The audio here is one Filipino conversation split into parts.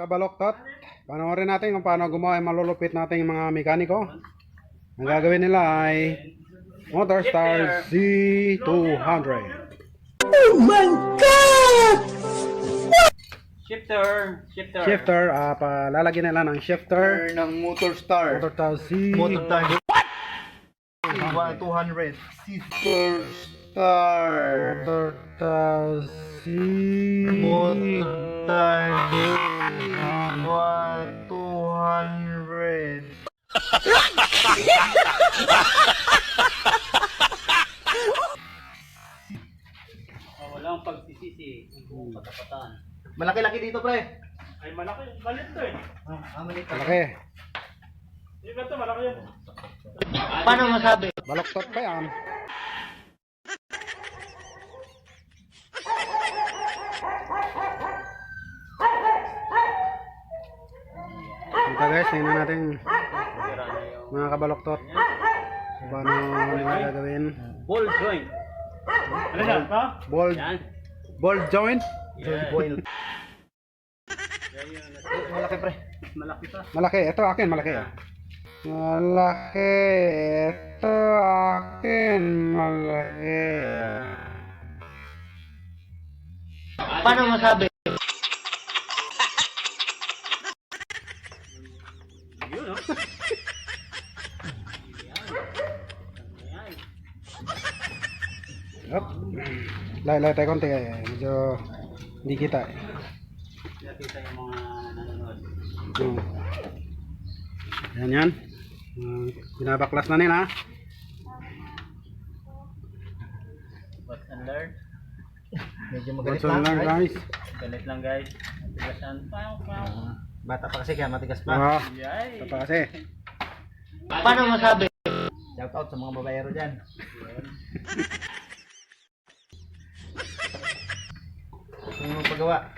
kabaloktot, panoorin natin kung paano gumawa yung malulupit nating mga mekaniko. Ang gagawin nila ay Motorstar Z200. Shifter, shifter. Shifter, ah, palalagyan nila ng shifter. ng Motor Star. Motorstar Z. Motor Star. 200. Sister Star. Motorstar Z. Star. 200. Oh, walang pagsisisi. Ang patapatan. Malaki-laki dito, pre. Ay, malaki. Malit to eh. Ah, mali Malaki. Yung ganito, malaki yan. Paano masabi? Baloktot pa yan. Ito guys, tingnan natin mga kabaloktot. Kung Paano nila gagawin? ball joint. Ano? Ha? Ball, Yan. ball joint. Yan. Boil. Malaki, pre. Malaki pa. Malaki. Ito akin, malaki. Malaki. Ito akin, malaki. Paano masabi? Yup. Lay, lay tayo konti eh. Medyo hindi kita eh. Nakita yung mga nanonood. Hmm. Yan yan. Uh, binabaklas na nila. Watch and learn. Medyo magalit Watson lang guys. Galit lang guys. Tigasan. Pow, pow. Ah, Bata pa kasi kaya matigas pa. Ah, Yay. ito pa kasi. Paano masabi? Shout out sa mga babayero dyan. Pagawa?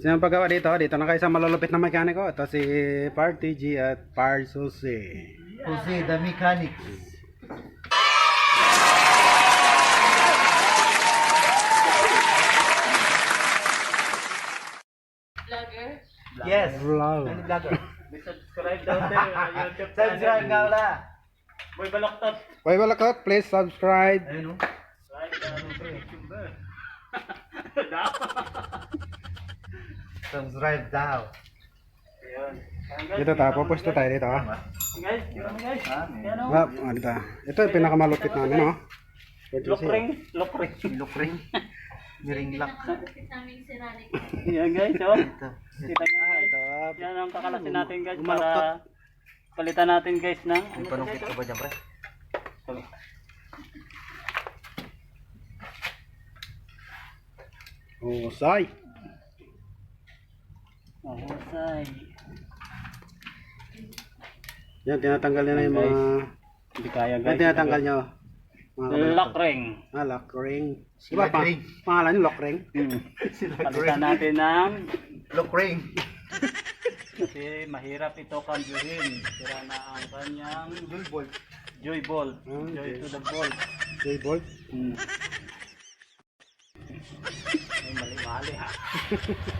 Sino ang paggawa dito? Dito na kayo sa malulupit na mekaniko. Ito si Party G at Par Susi. Jose the Mechanic. Yes. Vlog. Ano vlogger? Subscribe daw uh, YouTube Subscribe nga wala. Boy Baloktot. Hoy balakot, please subscribe. Ayun oh. Right, ano pre? YouTuber. Subscribe daw. Ayun. Dito ta, pupusto tayo dito. ah. Guys, yun guys. Yan o. Ah, ah, dito. Ito yung pinakamalupit namin, oh. Party Lock G. ring. Lock ring. Look ring. Miring lock. Nakalapit namin si Rani. Yan guys, oh. Ito. Kita niyo Ah, guys. ito. Yan ang kakalasin natin guys para palitan natin guys ng May panungkit ka ba dyan, pre? Husay. Mahusay. Yan, tinatanggal nila yung mga... Hindi kaya Yan, guys. tinatanggal nyo. Mga Lock ring. Ah, lock ring. Sila Diba, pa, ring. pangalan nyo, lock ring? Hmm. Sila Palitan natin ng Look ring. kasi mahirap ito kanjuhin. Sira na ang kanyang Dulbol. joy ball. Ah, Joy okay. to the ball. Three bolt. Hmm. Ay, mali-mali ha.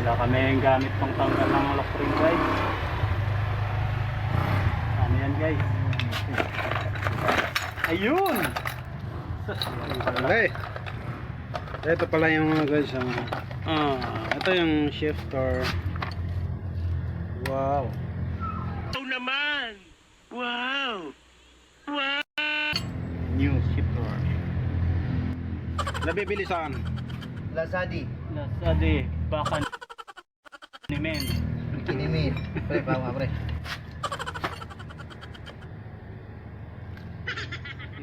wala kaming gamit pang tanggal ng lock ring guys. Ano yan guys? Ayun! Okay. Ito pala yung mga guys. ah. Ah, ito yung shifter. Wow. New shifter. Nabibili saan? Lazadi. Nasadi, baka ni men. Kinimin. Pre, bawa pre.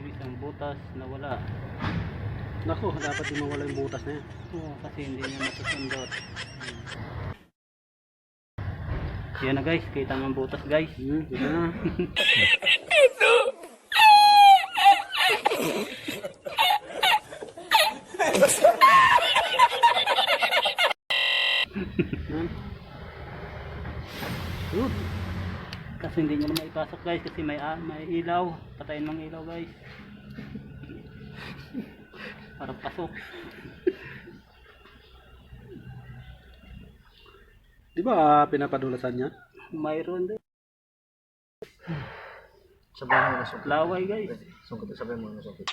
Isang butas na wala. Naku, dapat di mawala yung butas na yan. Oo, kasi hindi niya masusundot. Yan na guys, kita ng butas guys. Hmm, dito na. Kasi hindi niya na maipasok guys kasi may ah, may ilaw. Patayin ng ilaw guys. Para pasok. Di ba pinapadulasan niya? Mayroon din. Sabay mo na sungkit. Laway guys. Sungkit, sabay mo na sungkit.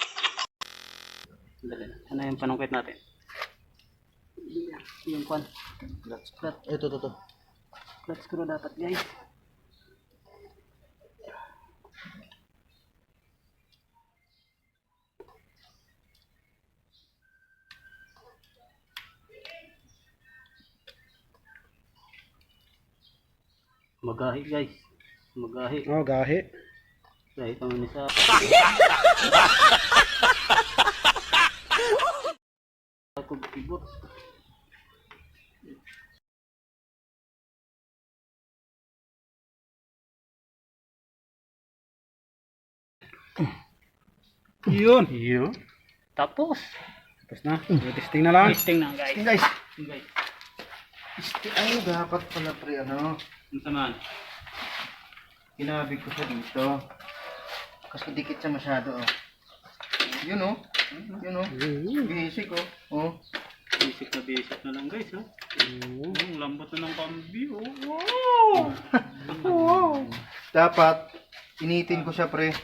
Dali na. Ano yung panungkit natin? Yung kwan. Clutch. Ito, ito, ito. Clutch screw dapat guys. Magahi guys. Magahi. Oh, gahi. Gahi kami ni sa... Ako kibot. Yun. Iyo. Tapos. Tapos na. Testing na lang. Testing na guys. Guys, Testing guys. Ay, dapat pala pre, ano, Ang samaan. kinabig ko siya dito. Kasi dikit siya masyado, oh. Yun, oh. Yun, oh. Basic, oh. Oh. Basic na basic na lang guys ha. Oo. Oh, ang lambot na ng cambio. Dapat, initin ko siya, pre.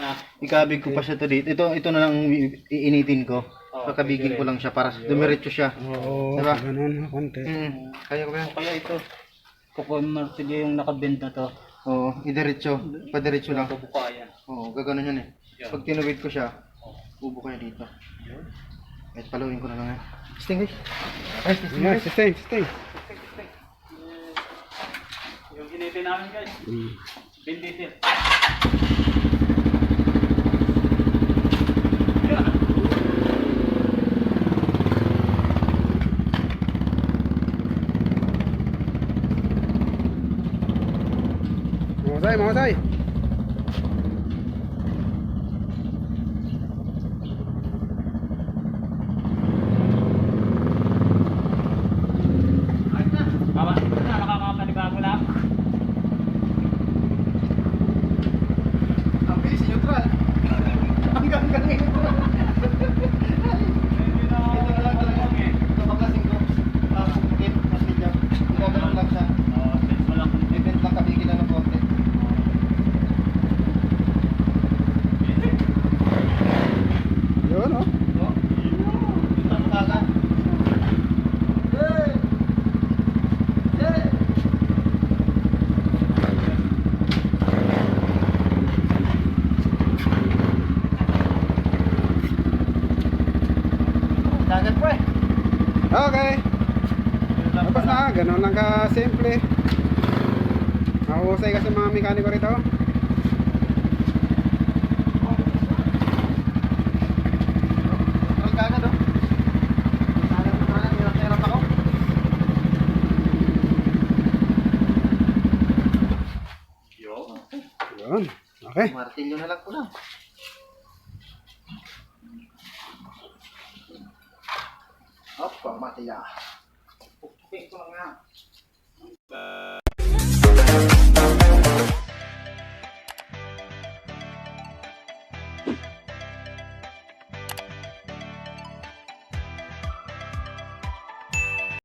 Ah, Ikabig ko pa siya to dito. Ito, ito na lang iinitin ko. Oh, Kakabigin ko lang siya para dumiretso siya. Oo, Diba? ganun. Konti. Hmm. Kaya ko ba yan? kaya ito. Kukuha martilyo yung nakabend na to. Oo, idiretso. Padiretso lang. Bubukayan. Oo, gaganon yun eh. Yeah. Pag tinuwid ko siya, ubo ko dito. Kahit paluin ko na lang yan. Sting guys. Ay, sting guys. sustain, sustain. Yung ginitin namin guys. Mm. Bend detail. Mahusay, mahusay. Baba. Na, nakakapanibago lang. Ang bilis, neutral. Hanggang ganun neutral. Hindi na ako Ito na lang talaga. eh. Ito baklasing ko. Ah, pupukit. Mas medyo. Gaganon lang siya. Oh, sense mo lang kung Event lang kabigin lang ng konti. Yun, oh. No? Ito mo kagad. Hey! Hey! Dagat pre. Okay. Tapos na, ganun lang ka-simple. Mahusay kasi mga mekaniko rito. Ang kagad oh. Parang parang hirap-hirap ako. Yun. Okay. Martilyo na lang ko lang. Hop, pamatila. Pupukin ko lang nga.